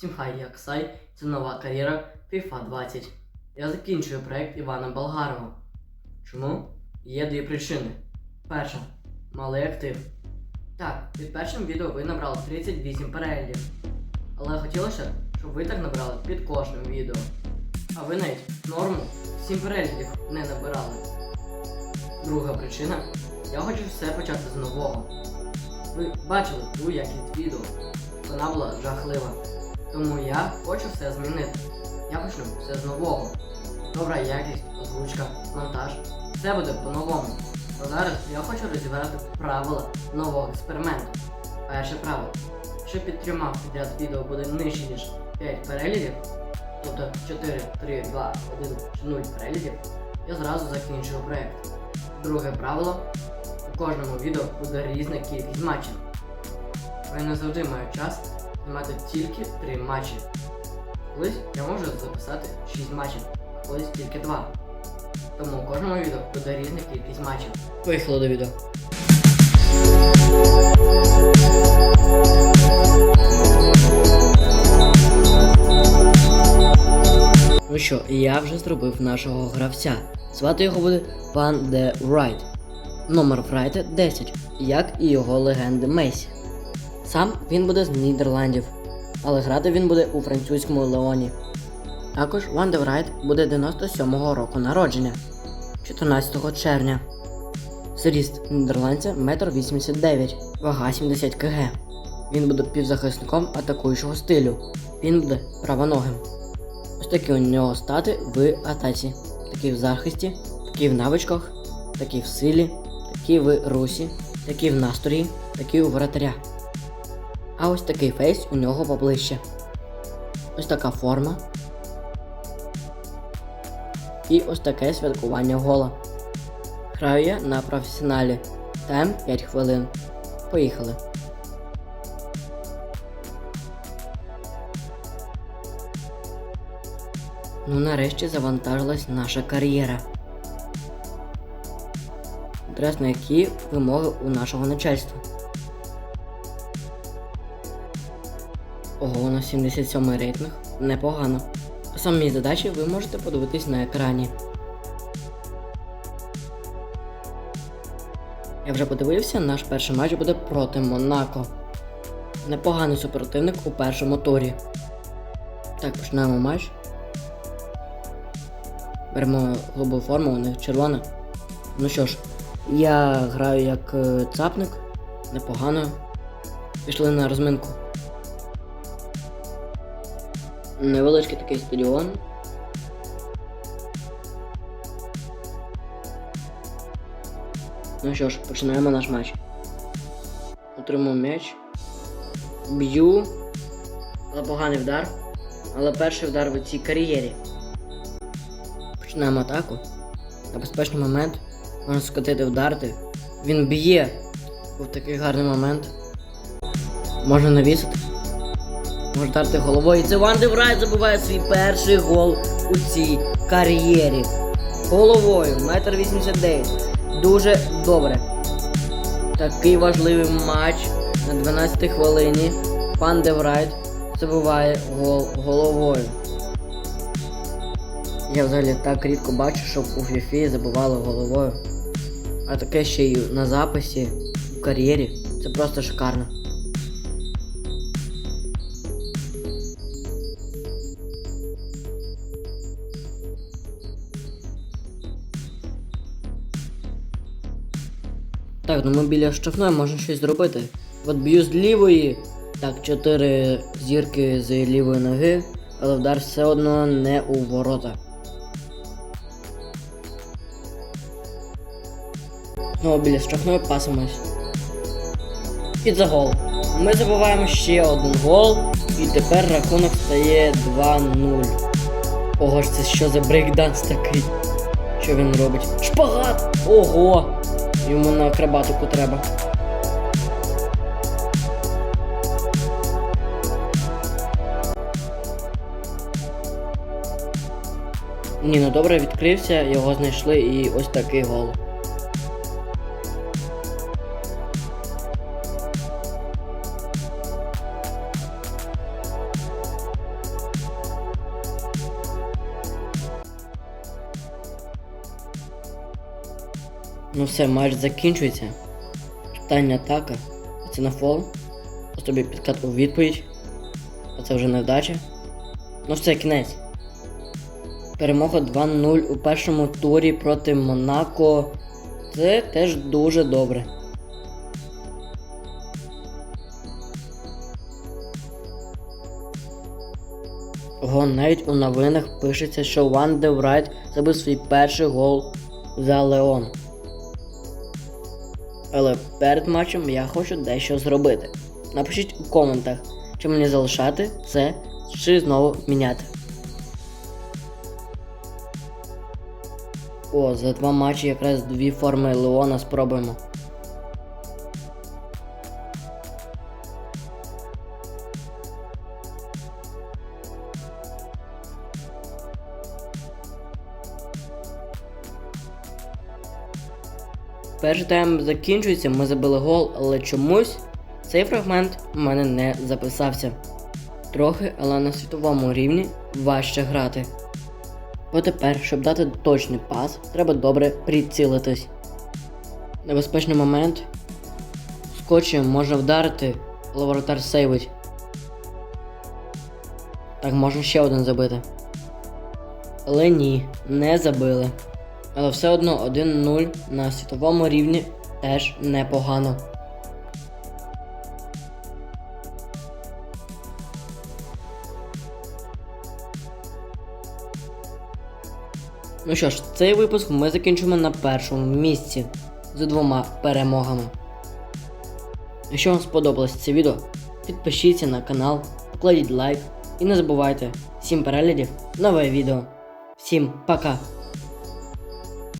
Всім хай, як Сай, це нова кар'єра FIFA 20. Я закінчую проект Івана Болгарова. Чому? Є дві причини. Перша малий актив. Так, під першим відео ви набрали 38 переглядів. Але хотілося, щоб ви так набрали під кожним відео. А ви навіть норму 7 переглядів не набирали. Друга причина я хочу все почати з нового. Ви бачили ту якість відео. Вона була жахлива. Тому я хочу все змінити. Я почну все з нового. Добра якість, озвучка, монтаж. Все буде по-новому. А зараз я хочу розібрати правила нового експерименту. Перше правило. Якщо під трьома підряд відео буде нижче, ніж 5 переглядів, тобто 4, 3, 2, 1 чи 0 переглядів, я зразу закінчую проєкт. Друге правило. У кожному відео буде різна кількість матчів. Я не завжди маю час знімати тільки 3 матчі. Колись я можу записати 6 матчів, а колись тільки 2. Тому у кожному відео буде різна кількість матчів. Поїхали до відео. Ну що, я вже зробив нашого гравця. Звати його буде Пан Де Райт. Номер Фрайта 10, як і його легенди Месі. Сам він буде з Нідерландів, але грати він буде у французькому Леоні. Також Ван де Врайт буде 97-го року народження, 14 червня. Зріст нідерландця 1,89 м, вага 70 кг. Він буде півзахисником атакуючого стилю. Він буде правоногим. Ось такі у нього стати в атаці. Такі в захисті, такі в навичках, такі в силі, такі в русі, такі в настрої, такі у вратаря. А ось такий фейс у нього поближче. Ось така форма. І ось таке святкування гола. Граю я на професіоналі. Тайм 5 хвилин. Поїхали. Ну нарешті завантажилась наша кар'єра. Інтересно, які вимоги у нашого начальства. Ого, у нас 77 рейтинг. Непогано. Самі задачі ви можете подивитись на екрані. Я вже подивився, наш перший матч буде проти Монако. Непоганий супротивник у першому турі. Так, починаємо матч. Беремо голубу форму, у них червона. Ну що ж, я граю як е, цапник. Непогано. Пішли на розминку. Невеличкий такий стадіон. Ну що ж, починаємо наш матч. Отримую м'яч. Б'ю. Але поганий вдар. Але перший вдар в цій кар'єрі. Починаємо атаку. На безпечний момент. Можна скотити вдарити. Він б'є. Був такий гарний момент. Можна навісити. Може головою. І це Ван де Врайт забиває свій перший гол у цій кар'єрі. Головою, метр 89. Дуже добре. Такий важливий матч на 12 хвилині. Пан де Врайт забиває гол головою. Я взагалі так рідко бачу, щоб у FIFA забивали головою. А таке ще й на записі в кар'єрі. Це просто шикарно. Так, ну ми біля штрафної можна щось зробити. От б'ю з лівої. Так, чотири зірки з лівої ноги, але вдар все одно не у ворота. Знову біля штрафної пасимось. І за гол. Ми забуваємо ще один гол, і тепер рахунок стає 2-0. Ого ж це що за брейкданс такий? Що він робить? Шпагат! Ого! Йому на акробатику треба. Ні, ну добре відкрився, його знайшли і ось такий гол. Ну все, матч закінчується. Питання атака. Це на фол. Ось тобі підкат у відповідь. А це вже невдача. Ну все, кінець. Перемога 2-0 у першому турі проти Монако. Це теж дуже добре. Ого, навіть у новинах пишеться, що Ван де Врайт забив свій перший гол за Леон. Але перед матчем я хочу дещо зробити. Напишіть у коментах, чи мені залишати це, чи знову міняти. О, за два матчі якраз дві форми Леона спробуємо. Перший тайм закінчується, ми забили гол, але чомусь цей фрагмент у мене не записався. Трохи, але на світовому рівні важче грати. Бо тепер, щоб дати точний пас, треба добре прицілитись. Небезпечний момент. Скотчем можна вдарити, але воротар сейвить. Так, можна ще один забити. Але ні, не забили. Але все одно 1-0 на світовому рівні теж непогано. Ну що ж, цей випуск ми закінчимо на першому місці з двома перемогами. Якщо вам сподобалось це відео, підпишіться на канал, покладіть лайк і не забувайте, 7 переглядів, нове відео. Всім пока!